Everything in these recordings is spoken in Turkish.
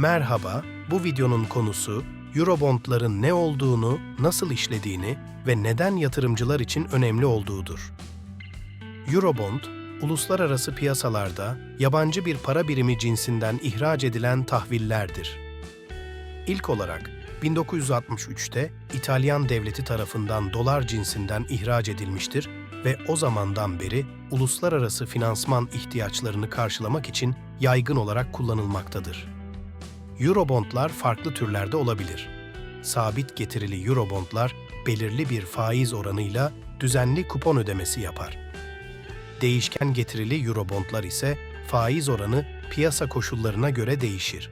Merhaba, bu videonun konusu Eurobondların ne olduğunu, nasıl işlediğini ve neden yatırımcılar için önemli olduğudur. Eurobond, uluslararası piyasalarda yabancı bir para birimi cinsinden ihraç edilen tahvillerdir. İlk olarak 1963'te İtalyan devleti tarafından dolar cinsinden ihraç edilmiştir ve o zamandan beri uluslararası finansman ihtiyaçlarını karşılamak için yaygın olarak kullanılmaktadır. Eurobondlar farklı türlerde olabilir. Sabit getirili Eurobondlar belirli bir faiz oranıyla düzenli kupon ödemesi yapar. Değişken getirili Eurobondlar ise faiz oranı piyasa koşullarına göre değişir.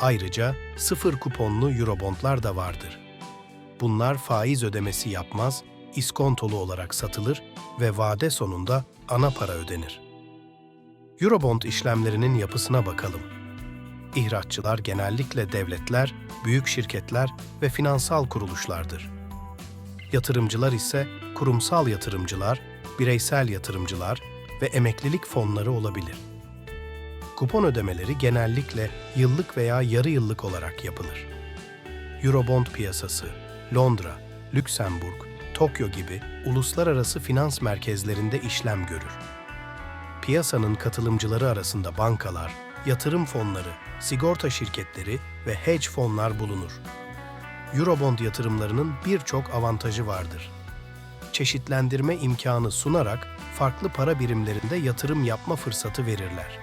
Ayrıca sıfır kuponlu Eurobondlar da vardır. Bunlar faiz ödemesi yapmaz, iskontolu olarak satılır ve vade sonunda ana para ödenir. Eurobond işlemlerinin yapısına bakalım. İhraççılar genellikle devletler, büyük şirketler ve finansal kuruluşlardır. Yatırımcılar ise kurumsal yatırımcılar, bireysel yatırımcılar ve emeklilik fonları olabilir. Kupon ödemeleri genellikle yıllık veya yarı yıllık olarak yapılır. Eurobond piyasası, Londra, Lüksemburg, Tokyo gibi uluslararası finans merkezlerinde işlem görür. Piyasanın katılımcıları arasında bankalar, yatırım fonları, sigorta şirketleri ve hedge fonlar bulunur. Eurobond yatırımlarının birçok avantajı vardır. Çeşitlendirme imkanı sunarak farklı para birimlerinde yatırım yapma fırsatı verirler.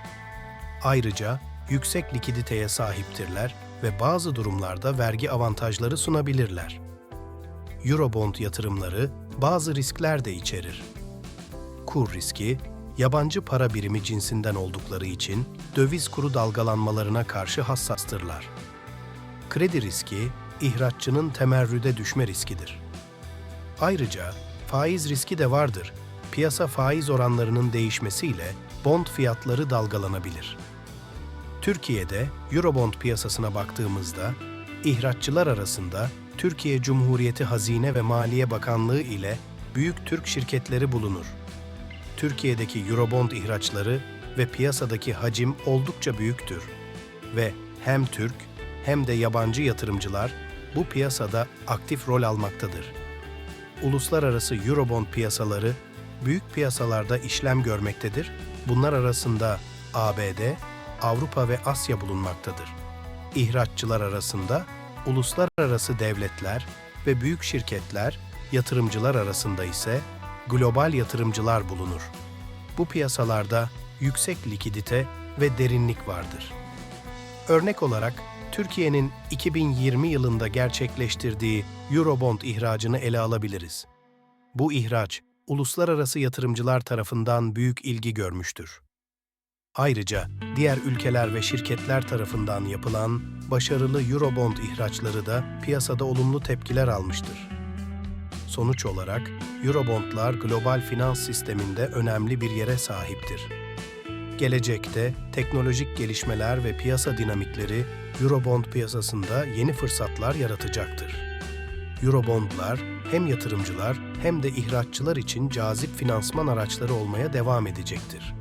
Ayrıca yüksek likiditeye sahiptirler ve bazı durumlarda vergi avantajları sunabilirler. Eurobond yatırımları bazı riskler de içerir. Kur riski, yabancı para birimi cinsinden oldukları için döviz kuru dalgalanmalarına karşı hassastırlar. Kredi riski, ihraççının temerrüde düşme riskidir. Ayrıca faiz riski de vardır. Piyasa faiz oranlarının değişmesiyle bond fiyatları dalgalanabilir. Türkiye'de Eurobond piyasasına baktığımızda ihraççılar arasında Türkiye Cumhuriyeti Hazine ve Maliye Bakanlığı ile büyük Türk şirketleri bulunur. Türkiye'deki Eurobond ihraçları ve piyasadaki hacim oldukça büyüktür ve hem Türk hem de yabancı yatırımcılar bu piyasada aktif rol almaktadır. Uluslararası Eurobond piyasaları büyük piyasalarda işlem görmektedir. Bunlar arasında ABD, Avrupa ve Asya bulunmaktadır. İhraççılar arasında uluslararası devletler ve büyük şirketler, yatırımcılar arasında ise global yatırımcılar bulunur. Bu piyasalarda yüksek likidite ve derinlik vardır. Örnek olarak Türkiye'nin 2020 yılında gerçekleştirdiği Eurobond ihracını ele alabiliriz. Bu ihraç uluslararası yatırımcılar tarafından büyük ilgi görmüştür. Ayrıca diğer ülkeler ve şirketler tarafından yapılan başarılı Eurobond ihraçları da piyasada olumlu tepkiler almıştır. Sonuç olarak Eurobondlar global finans sisteminde önemli bir yere sahiptir. Gelecekte teknolojik gelişmeler ve piyasa dinamikleri Eurobond piyasasında yeni fırsatlar yaratacaktır. Eurobondlar hem yatırımcılar hem de ihraççılar için cazip finansman araçları olmaya devam edecektir.